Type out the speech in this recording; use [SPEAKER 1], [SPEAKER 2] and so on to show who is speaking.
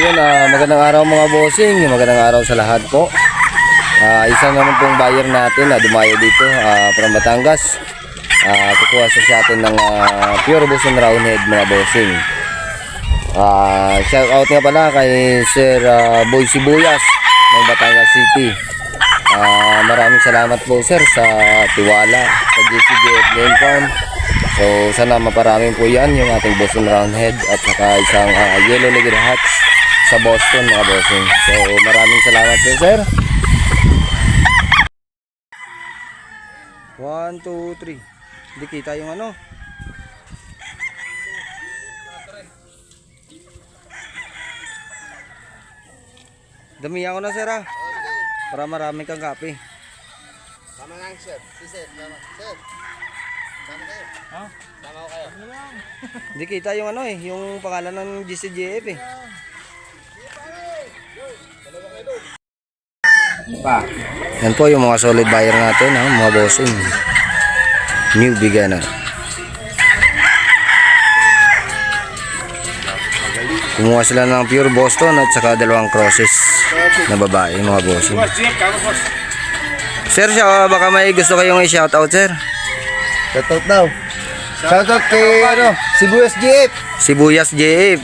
[SPEAKER 1] yun, ah, magandang araw mga bossing, magandang araw sa lahat po. Ah, isa naman pong buyer natin na dumayo dito ah, from Batangas. Ah, kukuha siya sa atin ng ah, pure Buson Roundhead mga bossing. Ah, shout out nga pala kay Sir ah, Boy Sibuyas ng Batangas City. Ah, maraming salamat po sir sa tiwala sa GCGF Game Farm. So sana maparaming po yan yung ating Boston Roundhead at saka isang ah, Yellow Legged Hats sa Boston mga bossing. So maraming salamat po sir. 1, 2, 3. Hindi kita yung ano. Damihan ko na sir ah. Para marami kang kape.
[SPEAKER 2] Sama lang, sir. Si sir, sama. Sir. Sama kayo.
[SPEAKER 1] Ha?
[SPEAKER 2] Sama ko kayo.
[SPEAKER 1] Hindi kita yung ano eh, yung pangalan ng GCGF eh.
[SPEAKER 2] Pa.
[SPEAKER 1] Yan po yung mga solid buyer natin, ha, mga bossing. New beginner. Kumuha sila ng pure Boston at saka dalawang crosses na babae, mga bossing. Sir, siya, baka may gusto kayong i-shoutout, sir.
[SPEAKER 2] Shoutout daw. Shoutout kay, ano, Sibuyas GF.
[SPEAKER 1] Sibuyas JF.